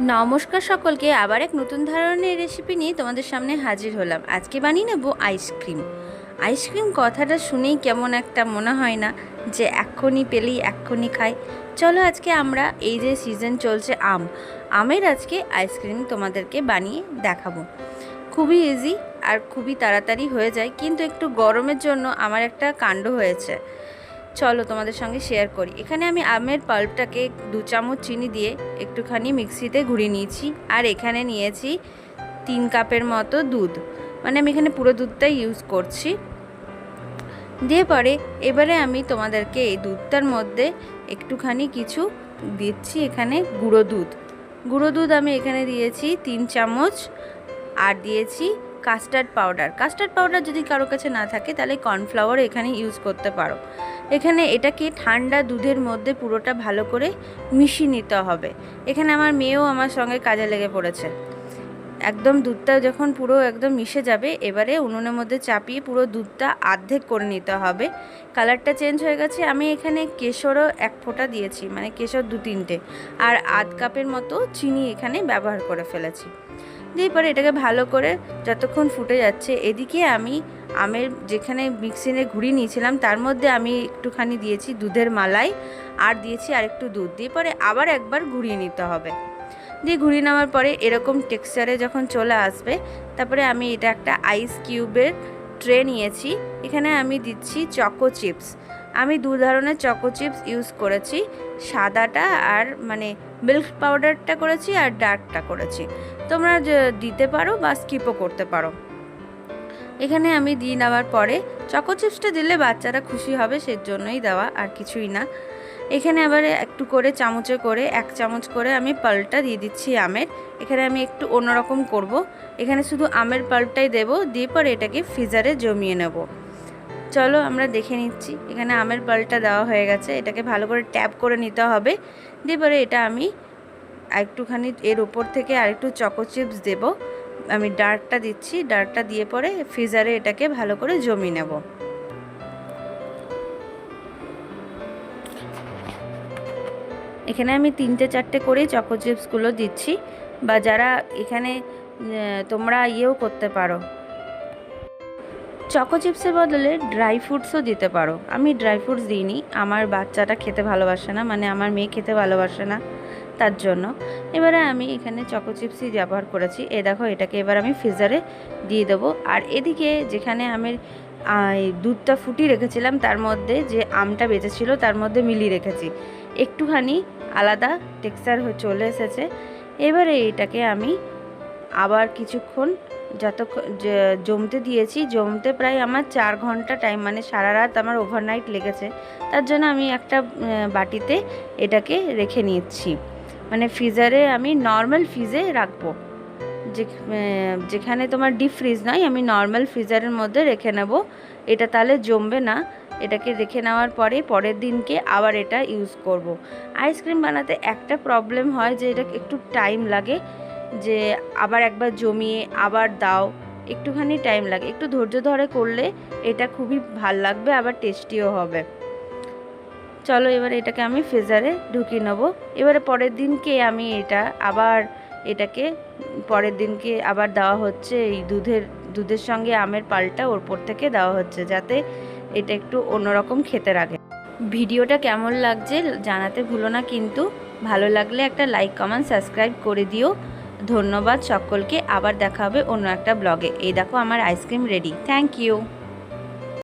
নমস্কার সকলকে, আবার এক নতুন ধরনের রেসিপি নিয়ে তোমাদের সামনে হাজির হলাম। আজকে বানিয়ে নেব আইসক্রিম আইসক্রিম কথাটা শুনেই কেমন একটা মনে হয় না যে এক্ষুনি পেলেই এক্ষুনি খাই। চলো আজকে আমরা এই যে সিজন চলছে আম, আমের আজকে আইসক্রিম তোমাদেরকে বানিয়ে দেখাবো। খুবই ইজি আর খুবই তাড়াতাড়ি হয়ে যায়, কিন্তু একটু গরমের জন্য আমার একটা কাণ্ড হয়েছে। চলো তোমাদের সঙ্গে শেয়ার করি। এখানে আমি আমের পাল্পটাকে দু চামচ চিনি দিয়ে একটুখানি মিক্সিতে ঘুরিয়ে নিয়েছি আর এখানে নিয়েছি তিন কাপের মতো দুধ। মানে আমি এখানে পুরো দুধটাই ইউজ করছি। দিয়ে পরে এবারে আমি তোমাদেরকে এই দুধটার মধ্যে একটুখানি কিছু দিচ্ছি এখানে গুঁড়ো দুধ। গুঁড়ো দুধ আমি এখানে দিয়েছি তিন চামচ আর দিয়েছি কাস্টার্ড পাউডার কাস্টার্ড পাউডার যদি কারও কাছে না থাকে তাহলে কর্নফ্লাওয়ার এখানে ইউজ করতে পারো। এখানে এটাকে ঠান্ডা দুধের মধ্যে পুরোটা ভালো করে মিশিয়ে নিতে হবে। এখানে আমার মেয়েও আমার সঙ্গে কাজে লেগে পড়েছে। একদম দুধটা যখন পুরো একদম মিশে যাবে, এবারে উনুনের মধ্যে চাপিয়ে পুরো দুধটা আর্ধেক করে নিতে হবে। কালারটা চেঞ্জ হয়ে গেছে, আমি এখানে কেশরও এক ফোঁটা দিয়েছি মানে কেশর দু তিনটে। আর আধ কাপের মতো চিনি এখানে ব্যবহার করে ফেলেছি। দিয়ে পরে এটাকে ভালো করে যতক্ষণ ফুটে যাচ্ছে, এদিকে আমি আমের যেখানে মিক্সিনে ঘুরিয়ে নিয়েছিলাম, তার মধ্যে আমি একটুখানি দিয়েছি দুধের মালাই আর দিয়েছি আর একটু দুধ। দিয়ে পরে আবার একবার ঘুরিয়ে নিতে হবে। দিয়ে ঘুরিয়ে নেওয়ার পরে এরকম টেক্সচারে যখন চলে আসবে, তারপরে আমি এটা একটা আইস কিউবের ট্রে নিয়েছি। এখানে আমি দিচ্ছি চকো চিপস আমি দু ধরনের চকো চিপস ইউজ করেছি। সাদাটা আর মানে মিল্ক পাউডারটা করেছি আর ডার্কটা করেছি। তোমরা দিতে পারো বা স্কিপও করতে পারো। এখানে আমি দিয়ে নেওয়ার পরে চকো চিপসটা দিলে বাচ্চারা খুশি হবে, সেজন্যই দেওয়া আর কিছুই না। এখানে আবার একটু করে চামচে করে, এক চামচ করে আমি পাল্পটা দিয়ে দিচ্ছি আমের। এখানে আমি একটু অন্যরকম করব। এখানে শুধু আমের পাল্পটাই দেব, দিয়ে পরে এটাকে ফ্রিজারে জমিয়ে নেব। চলো আমরা দেখে নিচ্ছি। এখানে আমের পাল্পটা দেওয়া হয়ে গেছে, এটাকে ভালো করে ট্যাপ করে নিতে হবে। দিয়ে পরে এটা আমি একটুখানি এর ওপর থেকে আরেকটু চকো চিপস দেব। আমি ডার্কটা দিচ্ছি ডার্কটা দিয়ে পরে ফ্রিজারে এটাকে ভালো করে জমিয়ে নেব। এখানে আমি তিনটে চারটে করেই চকো চিপসগুলো দিচ্ছি, বা যারা এখানে তোমরা ইয়েও করতে পারো। চকো চিপসের বদলে ড্রাই ফ্রুটসও দিতে পারো। আমি ড্রাই ফ্রুটস দিইনি, আমার বাচ্চাটা খেতে ভালোবাসে না মানে আমার মেয়ে খেতে ভালোবাসে না। তার জন্য। এবারে আমি এখানে চকো চিপসই ব্যবহার করেছি। এ দেখো, এটাকে এবার আমি ফ্রিজারে দিয়ে দেবো। আর এদিকে যেখানে আমি দুধটা ফুটিয়ে রেখেছিলাম, তার মধ্যে যে আমটা বেঁচেছিল, তার মধ্যে মিলিয়ে রেখেছি। একটুখানি আলাদা টেক্সচার চলে এসেছে। এবারে এটাকে আমি আবার কিছুক্ষণ যতক্ষণ জমতে দিয়েছি। জমতে প্রায় আমার চার ঘণ্টা টাইম মানে সারা রাত আমার ওভারনাইট লেগেছে। তার জন্য আমি একটা বাটিতে এটাকে রেখে নিচ্ছি মানে ফ্রিজারে আমি নর্মাল ফ্রিজে রাখব। যে যেখানে তোমার ডিপ ফ্রিজ নয়, আমি নর্মাল ফ্রিজারের মধ্যে রেখে নেব। এটা তাহলে জমবে না। এটাকে রেখে নেওয়ার পরে পরের দিনকে আবার এটা ইউজ করব। আইসক্রিম বানাতে একটা প্রবলেম হয় যে, এটা একটু টাইম লাগে। যে, আবার একবার জমিয়ে আবার দাও, একটুখানি টাইম লাগে। একটু ধৈর্য ধরে করলে এটা খুবই ভালো লাগবে, আবার টেস্টিও হবে। চলো এবার এটাকে আমি ফ্রিজারে ঢুকিয়ে নেব। এবারে পরের দিনকে আমি এটা আবার এটাকে, পরের দিনকে আবার দেওয়া হচ্ছে এই দুধের দুধের সঙ্গে আমের পালটা ওপর থেকে দেওয়া হচ্ছে যাতে এটা একটু অন্যরকম খেতে রাখে ভিডিওটা কেমন লাগছে জানাতে ভুলো না কিন্তু ভালো লাগলে একটা লাইক কমেন্ট সাবস্ক্রাইব করে দিও। ধন্যবাদ সকলকে, আবার দেখা হবে অন্য একটা ব্লগে এই দেখো আমার আইসক্রিম রেডি থ্যাংক ইউ